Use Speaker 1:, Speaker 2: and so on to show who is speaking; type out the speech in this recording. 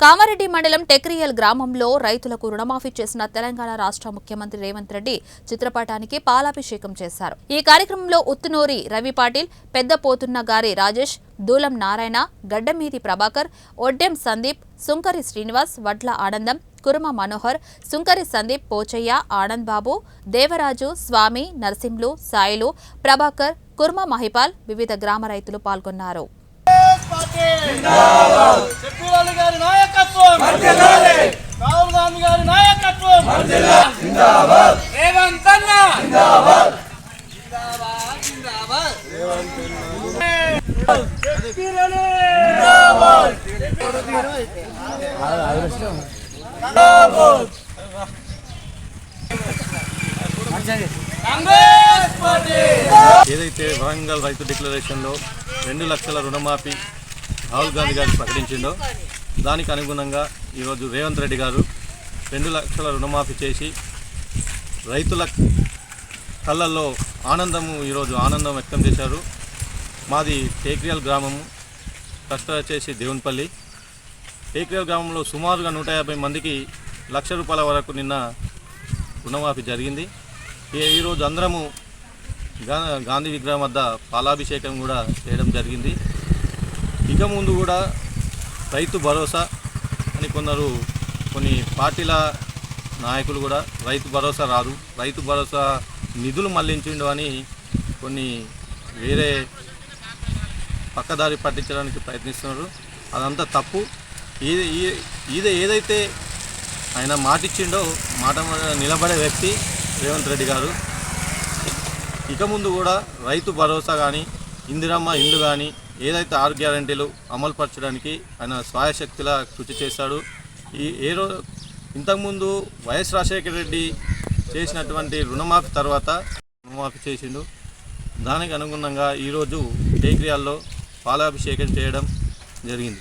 Speaker 1: కామారెడ్డి మండలం టెక్రియల్ గ్రామంలో రైతులకు రుణమాఫీ చేసిన తెలంగాణ రాష్ట్ర ముఖ్యమంత్రి రేవంత్ రెడ్డి చిత్రపటానికి పాలాభిషేకం చేశారు. ఈ కార్యక్రమంలో ఉత్తునూరి రవి పాటిల్ పెద్ద పోతున్న గారి రాజేష్ దూలం నారాయణ గడ్డమీది ప్రభాకర్ ఒడ్డెం సందీప్ సుంకరి శ్రీనివాస్ వడ్ల ఆనందం కురుమ మనోహర్ సుంకరి సందీప్ పోచయ్య ఆనంద్ బాబు దేవరాజు స్వామి నరసింహులు సాయిలు ప్రభాకర్ కుర్మ మహిపాల్ వివిధ గ్రామ రైతులు పాల్గొన్నారు
Speaker 2: చెప్పిరాలి గారి నాయకత్వం రాహుల్ గాంధీ గారి నాయకత్వం రేవంత్ అన్న జిందాబాద్. జిందాబాద్! చెప్పిరాలి కాంగ్రెస్ పార్టీ
Speaker 3: ఏదైతే వరంగల్ రైతు డిక్లరేషన్లో రెండు లక్షల రుణమాఫీ రాహుల్ గాంధీ గారు ప్రకటించిందో దానికి అనుగుణంగా ఈరోజు రేవంత్ రెడ్డి గారు రెండు లక్షల రుణమాఫీ చేసి రైతుల కళ్ళల్లో ఆనందము ఈరోజు ఆనందం వ్యక్తం చేశారు. మాది టేక్రియల్ గ్రామము కష్ట వచ్చేసి దేవునిపల్లి. టేక్రియల్ గ్రామంలో సుమారుగా నూట యాభై మందికి లక్ష రూపాయల వరకు నిన్న రుణమాఫీ జరిగింది. ఈ- ఈరోజు అందరము గా- గాంధీ విగ్రహం వద్ద పాలాభిషేకం కూడా చేయడం జరిగింది. ఇక ముందు కూడా రైతు భరోసా అని కొందరు కొన్ని పార్టీల నాయకులు కూడా రైతు భరోసా రాదు. రైతు భరోసా నిధులు మళ్ళించిండు అని కొన్ని వేరే పక్కదారి పట్టించడానికి ప్రయత్నిస్తున్నారు. అదంతా తప్పు. ఇది ఈ- ఇది ఏదైతే ఆయన మాటిచ్చిండో మాట నిలబడే వ్యక్తి రేవంత్ రెడ్డి గారు. ఇక ముందు కూడా రైతు భరోసా కానీ ఇందిరమ్మ ఇల్లు కానీ ఏదైతే ఆరు గ్యారంటీలు అమలుపరచడానికి ఆయన స్వాయశక్తిలా కృషి చేశాడు. ఈ ఏ రోజు ఇంతకుముందు వైఎస్ రాజశేఖర రెడ్డి చేసినటువంటి రుణమాఫీ తర్వాత రుణమాఫీ చేసిండు. దానికి అనుగుణంగా ఈరోజు టేక్రియాల్లో పాలాభిషేకం చేయడం జరిగింది.